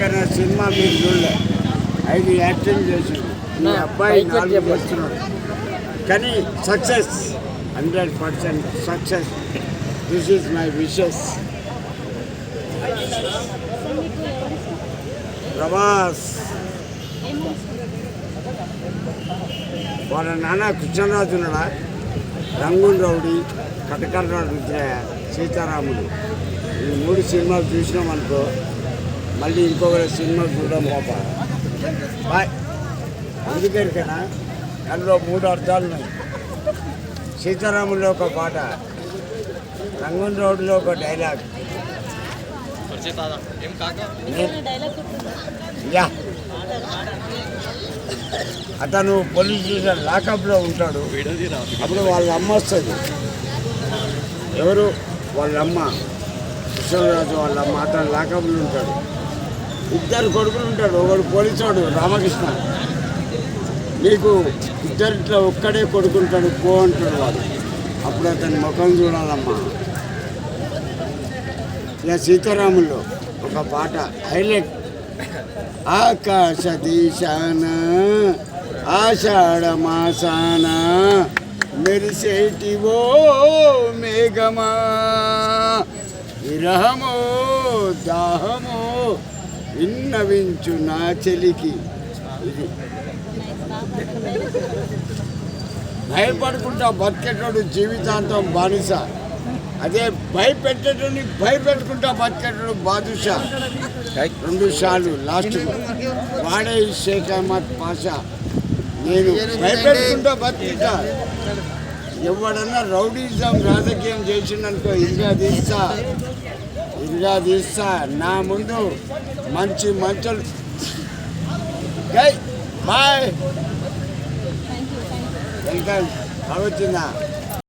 కానీ సినిమా మీరు చూడలే. ఐదు యాక్టింగ్ చేసి మీ అబ్బాయి నాలుగు చేస్తున్నాడు కానీ success. Hundred percent success. This is my wishes Prabhas. వాళ్ళ నాన్న కృష్ణరాజు ఉన్నాడా? రంగున్ రౌడీ కటకర్ర రుద్రయ్య సీతారాముడు ఈ మూడు సినిమాలు చూసినాం అనుకో మళ్ళీ ఇంకొక సినిమా చూడడం పాప. బాయ్. ఎందుకరికనా అందులో మూడు అర్థాలు ఉన్నాయి. సీతారాముల్లో ఒక పాట రంగం రోడ్లో ఒక డైలాగ్. యా. అతను పోలీస్ స్టేషన్ లాకప్లో ఉంటాడు. అప్పుడు వాళ్ళ అమ్మ వస్తుంది. ఎవరు? వాళ్ళ అమ్మ. కృష్ణరాజు వాళ్ళ అమ్మ. అతను లాకప్లో ఉంటాడు. ఇద్దరు కొడుకులు ఉంటాడు ఒకడు పోలీసుడు రామకృష్ణ. నీకు ఇద్దరిట్లో ఒక్కడే కొడుకుంటాడు పో అంటాడు వాడు. అప్పుడు అతని ముఖం చూడాలమ్మా. ఇలా సీతారాముల్లో ఒక పాట హైలైట్. ఆకాశ దీశాన ఆషాఢ మాసాన మెరిసేటివో మేఘమా విరహమో దాహమో విన్నవించు నా చెలికి. ఇది. భయపడుకుంటా బతికేటోడు జీవితాంతం బానిస. అదే భయపెట్టేటోని భయపెట్టుకుంటా బతికేటోడు బాదుషా. రెండు సార్లు లాస్ట్ వాడే ఈ షేక్ అహ్మద్ పాషా. నేను భయపెట్టుకుంటా బతికిటా. ఎవడన్నా రౌడీజం రాజకీయం చేసిండనుకో ఇంకా తీస్తా. ఇదిగా తీస్తా. నా ముందు మంచి మంచులు గై బాయ్. వెల్కమ్. వచ్చిందా?